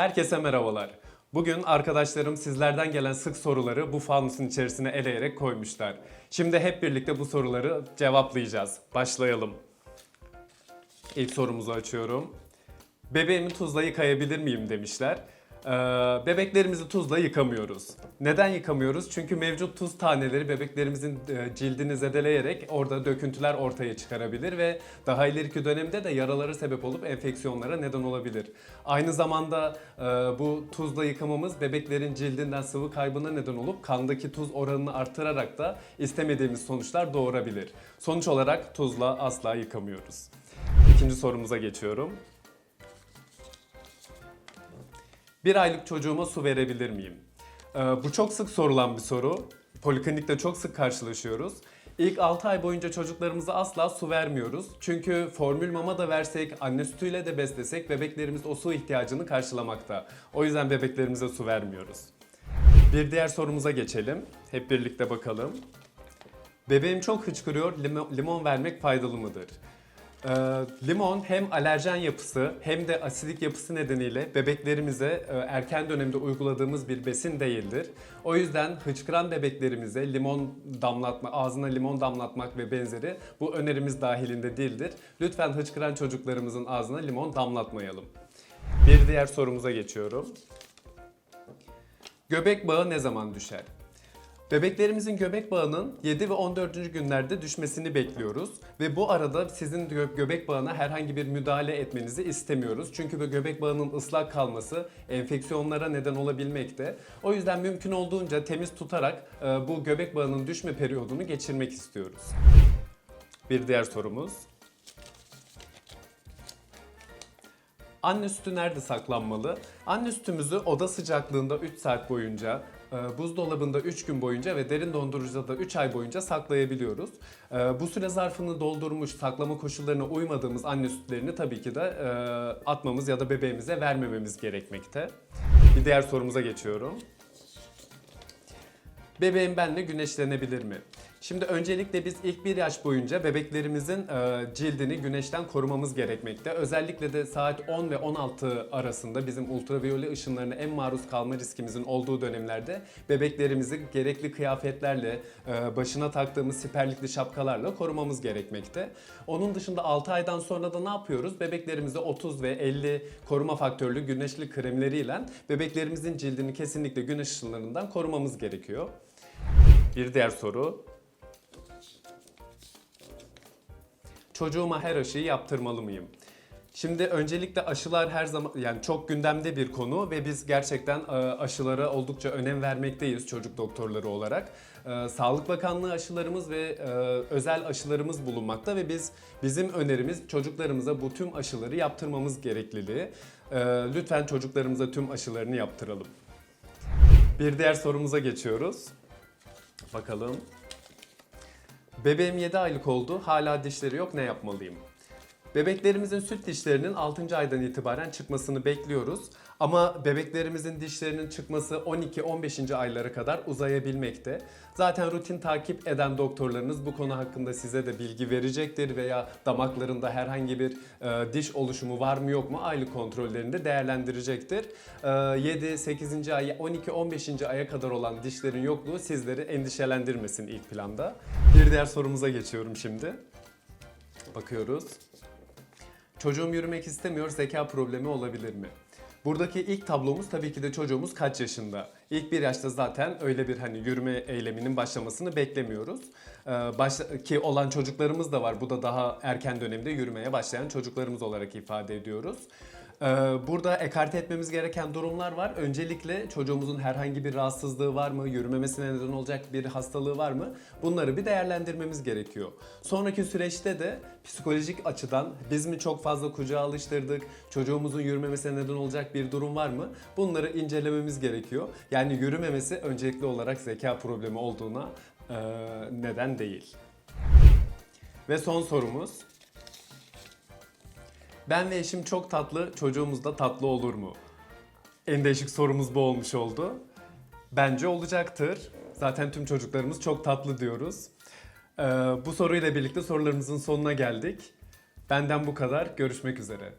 Herkese merhabalar. Bugün arkadaşlarım sizlerden gelen sık soruları bu fanusun içerisine eleyerek koymuşlar. Şimdi hep birlikte bu soruları cevaplayacağız. Başlayalım. İlk sorumuzu açıyorum. Bebeğimi tuzla yıkayabilir miyim demişler. Ee, bebeklerimizi tuzla yıkamıyoruz. Neden yıkamıyoruz? Çünkü mevcut tuz taneleri bebeklerimizin e, cildini zedeleyerek orada döküntüler ortaya çıkarabilir ve daha ileriki dönemde de yaralara sebep olup enfeksiyonlara neden olabilir. Aynı zamanda e, bu tuzla yıkamamız bebeklerin cildinden sıvı kaybına neden olup kandaki tuz oranını artırarak da istemediğimiz sonuçlar doğurabilir. Sonuç olarak tuzla asla yıkamıyoruz. İkinci sorumuza geçiyorum. Bir aylık çocuğuma su verebilir miyim? Ee, bu çok sık sorulan bir soru. Poliklinikte çok sık karşılaşıyoruz. İlk 6 ay boyunca çocuklarımıza asla su vermiyoruz. Çünkü formül mama da versek, anne sütüyle de beslesek bebeklerimiz o su ihtiyacını karşılamakta. O yüzden bebeklerimize su vermiyoruz. Bir diğer sorumuza geçelim. Hep birlikte bakalım. Bebeğim çok hıçkırıyor, limon, vermek faydalı mıdır? Ee, limon hem alerjen yapısı hem de asidik yapısı nedeniyle bebeklerimize e, erken dönemde uyguladığımız bir besin değildir. O yüzden hıçkıran bebeklerimize limon damlatma, ağzına limon damlatmak ve benzeri bu önerimiz dahilinde değildir. Lütfen hıçkıran çocuklarımızın ağzına limon damlatmayalım. Bir diğer sorumuza geçiyorum. Göbek bağı ne zaman düşer? Bebeklerimizin göbek bağının 7 ve 14. günlerde düşmesini bekliyoruz ve bu arada sizin gö- göbek bağına herhangi bir müdahale etmenizi istemiyoruz. Çünkü bu göbek bağının ıslak kalması enfeksiyonlara neden olabilmekte. O yüzden mümkün olduğunca temiz tutarak e, bu göbek bağının düşme periyodunu geçirmek istiyoruz. Bir diğer sorumuz. Anne sütü nerede saklanmalı? Anne sütümüzü oda sıcaklığında 3 saat boyunca, e, buzdolabında 3 gün boyunca ve derin dondurucuda da 3 ay boyunca saklayabiliyoruz. E, Bu süre zarfını doldurmuş, saklama koşullarına uymadığımız anne sütlerini tabii ki de e, atmamız ya da bebeğimize vermememiz gerekmekte. Bir diğer sorumuza geçiyorum. Bebeğim benle güneşlenebilir mi? Şimdi öncelikle biz ilk bir yaş boyunca bebeklerimizin e, cildini güneşten korumamız gerekmekte. Özellikle de saat 10 ve 16 arasında bizim ultraviyole ışınlarına en maruz kalma riskimizin olduğu dönemlerde bebeklerimizi gerekli kıyafetlerle, e, başına taktığımız siperlikli şapkalarla korumamız gerekmekte. Onun dışında 6 aydan sonra da ne yapıyoruz? Bebeklerimize 30 ve 50 koruma faktörlü güneşli kremleriyle bebeklerimizin cildini kesinlikle güneş ışınlarından korumamız gerekiyor. Bir diğer soru. Çocuğuma her aşıyı yaptırmalı mıyım? Şimdi öncelikle aşılar her zaman yani çok gündemde bir konu ve biz gerçekten e, aşılara oldukça önem vermekteyiz çocuk doktorları olarak. E, Sağlık Bakanlığı aşılarımız ve e, özel aşılarımız bulunmakta ve biz bizim önerimiz çocuklarımıza bu tüm aşıları yaptırmamız gerekliliği. Lütfen çocuklarımıza tüm aşılarını yaptıralım. Bir diğer sorumuza geçiyoruz. Bakalım. Bebeğim 7 aylık oldu. Hala dişleri yok. Ne yapmalıyım? Bebeklerimizin süt dişlerinin 6. aydan itibaren çıkmasını bekliyoruz. Ama bebeklerimizin dişlerinin çıkması 12-15. aylara kadar uzayabilmekte. Zaten rutin takip eden doktorlarınız bu konu hakkında size de bilgi verecektir veya damaklarında herhangi bir e, diş oluşumu var mı yok mu aylık kontrollerinde değerlendirecektir. E, 7, 8. ay, 12, 15. aya kadar olan dişlerin yokluğu sizleri endişelendirmesin ilk planda. Bir diğer sorumuza geçiyorum şimdi. Bakıyoruz. Çocuğum yürümek istemiyor, zeka problemi olabilir mi? Buradaki ilk tablomuz tabii ki de çocuğumuz kaç yaşında? İlk bir yaşta zaten öyle bir hani yürüme eyleminin başlamasını beklemiyoruz. Ee, başla- ki olan çocuklarımız da var. Bu da daha erken dönemde yürümeye başlayan çocuklarımız olarak ifade ediyoruz. Ee, Burada ekarte etmemiz gereken durumlar var. Öncelikle çocuğumuzun herhangi bir rahatsızlığı var mı? Yürümemesine neden olacak bir hastalığı var mı? Bunları bir değerlendirmemiz gerekiyor. Sonraki süreçte de psikolojik açıdan biz mi çok fazla kucağa alıştırdık? Çocuğumuzun yürümemesine neden olacak bir durum var mı? Bunları incelememiz gerekiyor. Yani yürümemesi öncelikli olarak zeka problemi olduğuna eee, neden değil. Ve son sorumuz. Ben ve eşim çok tatlı, çocuğumuz da tatlı olur mu? En değişik sorumuz bu olmuş oldu. Bence olacaktır. Zaten tüm çocuklarımız çok tatlı diyoruz. Ee, bu soruyla birlikte sorularımızın sonuna geldik. Benden bu kadar. Görüşmek üzere.